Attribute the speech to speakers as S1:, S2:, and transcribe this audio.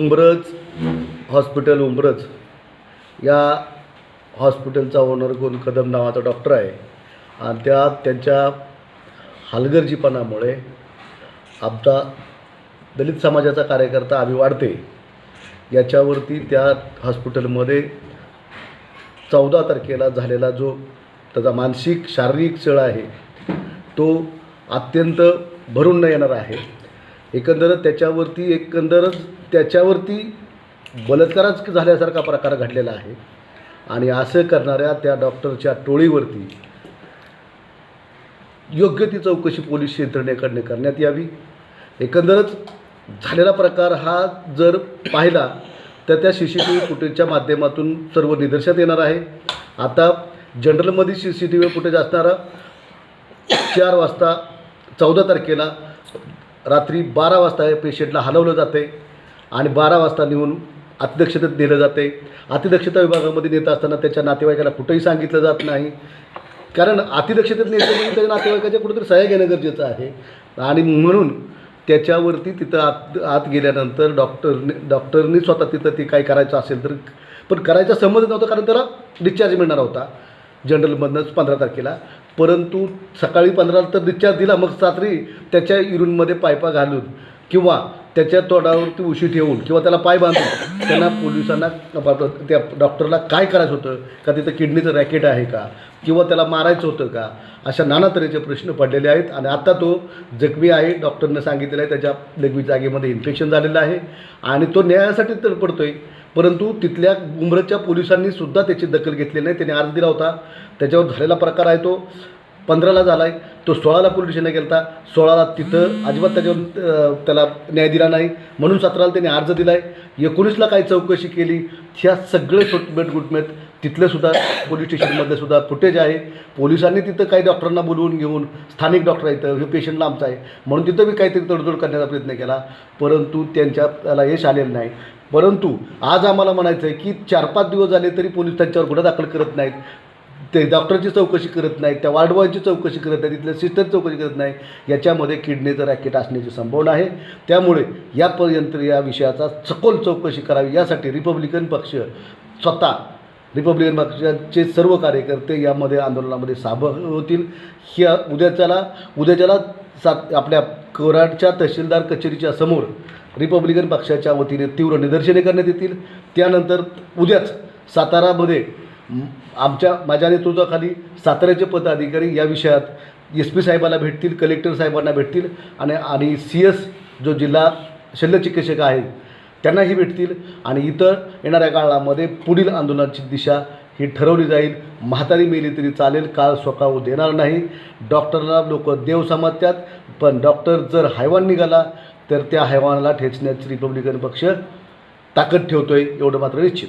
S1: उंबरज hospital उंबरज. या हॉस्पिटलचा owner कोण? कदम नावाचा डॉक्टर आहे. आणि त्या त्यांच्या हलगर्जीपणामुळे आमचा दलित समाजाचा कार्यकर्ता अभि वाढते. याच्यावरती त्या हॉस्पिटलमध्ये चौदा तारखेला झालेला जो त्याचा मानसिक शारीरिक छळ आहे तो अत्यंत भरून न येणार आहे. एकंदरच त्याच्यावरती एकंदरच त्याच्यावरती बलात्कारच झाल्यासारखा प्रकार घडलेला आहे. आणि असं करणाऱ्या त्या डॉक्टरच्या टोळीवरती योग्य ती चौकशी पोलीस यंत्रणेकडनं करण्यात यावी. एकंदरच झालेला प्रकार हा जर पाहिला तर त्या सी सी टी व्ही फुटेजच्या माध्यमातून सर्व निदर्शनात येणार आहे. आता जनरलमध्ये C C T V footage असणारा चार वाजता चौदा तारखेला रात्री बारा वाजता या पेशंटला हलवलं जाते आणि बारा वाजता नेऊन अतिदक्षतेत नेलं जाते. अतिदक्षता विभागामध्ये नेत असताना त्याच्या नातेवाईकाला कुठंही सांगितलं जात नाही. कारण अतिदक्षतेत नेतं म्हणजे त्याच्या नातेवाईकाच्या कुठेतरी सह्या घेणं गरजेचं आहे. आणि म्हणून त्याच्यावरती तिथं आत आत गेल्यानंतर डॉक्टरने डॉक्टरनी स्वतः तिथं ते काय करायचं असेल तर पण करायचा संबंध नव्हता कारण त्याला डिस्चार्ज मिळणार होता. जनरलमधनंच पंधरा तारखेला. परंतु सकाळी पंधराला तर डिस्चार्ज दिला मग रात्री त्याच्या युरिनमध्ये पायपा घालून किंवा त्याच्या तोंडावरती उशी ठेवून किंवा त्याला पाय बांधून त्यांना पोलिसांना त्या डॉक्टरला काय करायचं होतं? का तिथं किडनीचं रॅकेट आहे का? किंवा त्याला मारायचं होतं का? अशा नाना तऱ्हेचे प्रश्न पडलेले आहेत आणि आता तो जखमी आहे. डॉक्टरनं सांगितलेलं आहे त्याच्या लघवी जागेमध्ये इन्फेक्शन झालेलं आहे आणि तो न्यायासाठी तर पडतो आहे परंतु तिथल्या उमरच्या पोलिसांनी सुद्धा त्याची दखल घेतली नाही. त्याने अर्ज दिला होता. त्याच्यावर झालेला प्रकार आहे तो. पंधराला झाला आहे तो सोळाला पोलीस स्टेशनला गेला होता सोळाला तिथं अजिबात त्याच्यावर त्याला न्याय दिला नाही. म्हणून सतराला त्याने अर्ज दिला आहे एकोणीसला काही चौकशी केली? ह्या सगळे छोटमेट गुटमेट तिथलंसुद्धा पोलीस स्टेशनमधलं सुद्धा फुटेज आहे. पोलिसांनी तिथं काही डॉक्टरांना बोलवून घेऊन स्थानिक डॉक्टर आहेत हे पेशंटला आमचं आहे. म्हणून तिथं मी काहीतरी तडजोड करण्याचा प्रयत्न केला. परंतु त्यांच्या त्याला यश आलेलं नाही. परंतु आज आम्हाला म्हणायचं आहे की चार पाच दिवस झाले तरी पोलीस त्यांच्यावर गुन्हा दाखल करत नाहीत. ते डॉक्टरची चौकशी करत नाहीत त्या वार्डबॉयची चौकशी करत नाही तिथल्या सिस्टरची चौकशी करत नाही याच्यामध्ये किडनीचं रॅकेट असण्याची संभावना आहे. त्यामुळे यापर्यंत या विषयाचा सखोल चौकशी करावी यासाठी रिपब्लिकन पक्ष स्वतः रिपब्लिकन पक्षाचे सर्व कार्यकर्ते यामध्ये आंदोलनामध्ये सहभागी होतील. ह्या उद्याच्याला उद्याच्याला सात आपल्या कराडच्या तहसीलदार कचेरीच्या समोर रिपब्लिकन पक्षाच्या वतीने तीव्र निदर्शने करण्यात येतील. त्यानंतर उद्याच सातारामध्ये आमच्या माझ्या नेतृत्वाखाली साताऱ्याचे पदाधिकारी या विषयात एस पी साहेबाला भेटतील कलेक्टर साहेबांना भेटतील आणि आणि सी एस जो जिल्हा शल्यचिकित्सक आहेत त्यांनाही भेटतील. आणि इतर येणाऱ्या काळामध्ये पुढील आंदोलनाची दिशा ही ठरवली जाईल. म्हातारी मेली तरी चालेल काळ स्वकावू देणार नाही. डॉक्टरला लोक देव समजतात पण डॉक्टर जर हैवान निघाला तर त्या हैवानाला ठेचण्याची रिपब्लिकन पक्ष ताकद ठेवतो आहे एवढं मात्र निश्चित.